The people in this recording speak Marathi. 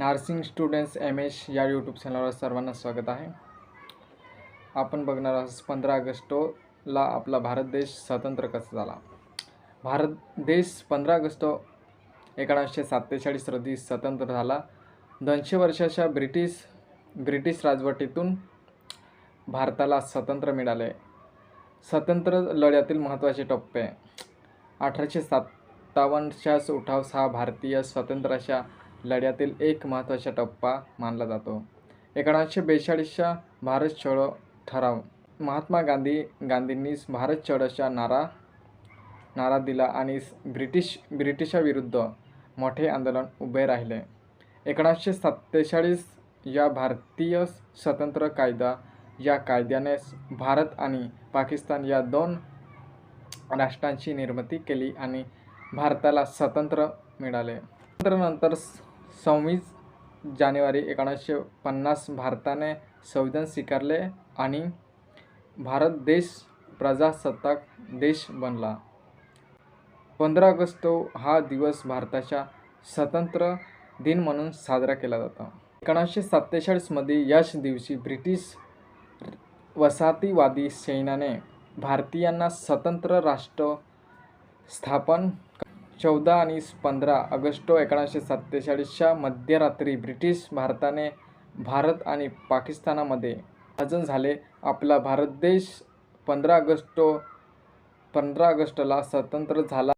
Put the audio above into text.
नार्सिंग स्टुडंट्स एम एच या यूट्यूब चॅनलवर सर्वांना स्वागत आहे. आपण बघणार आहोत पंधरा ऑगस्टला आपला भारत देश स्वतंत्र कसा झाला? भारत देश पंधरा ऑगस्ट एकोणीसशे सत्तेचाळीस रोजी स्वतंत्र झाला. दोनशे वर्षाच्या ब्रिटिश ब्रिटिश राजवटीतून भारताला स्वतंत्र मिळाले. स्वतंत्र लढ्यातील महत्त्वाचे टप्पे. अठराशे सत्तावन्नच्या उठाव हा भारतीय स्वातंत्र्याच्या लढ्यातील एक महत्त्वाचा टप्पा मानला जातो. एकोणीसशे बेचाळीसच्या भारत छोडो ठराव. महात्मा गांधी गांधींनी भारत छोडोचा नारा नारा दिला आणि ब्रिटिश ब्रिटिशाविरुद्ध मोठे आंदोलन उभे राहिले. एकोणीसशे सत्तेचाळीस या भारतीय स्वतंत्र कायदा या कायद्याने भारत आणि पाकिस्तान या दोन राष्ट्रांची निर्मिती केली आणि भारताला स्वतंत्र मिळाले. स्वातंत्र्यानंतर सव्वीस जानेवारी एकोणीसशे पन्नास भारताने संविधान स्वीकारले आणि भारत देश प्रजासत्ताक देश बनला. पंधरा ऑगस्ट हा दिवस भारताच्या स्वतंत्र दिन म्हणून साजरा केला जातो. एकोणीसशे सत्तेचाळीसमध्ये याच दिवशी ब्रिटिश वसाहतीवादी सैन्याने भारतीयांना स्वतंत्र राष्ट्र स्थापन चौदा आणि पंधरा ऑगस्ट एकोणीसशे सत्तेचाळीसच्या मध्यरात्री ब्रिटिश भारताने भारत आणि पाकिस्तानामध्ये विभाजन झाले. आपला भारत देश पंधरा ऑगस्ट पंधरा ऑगस्टला स्वतंत्र झाला.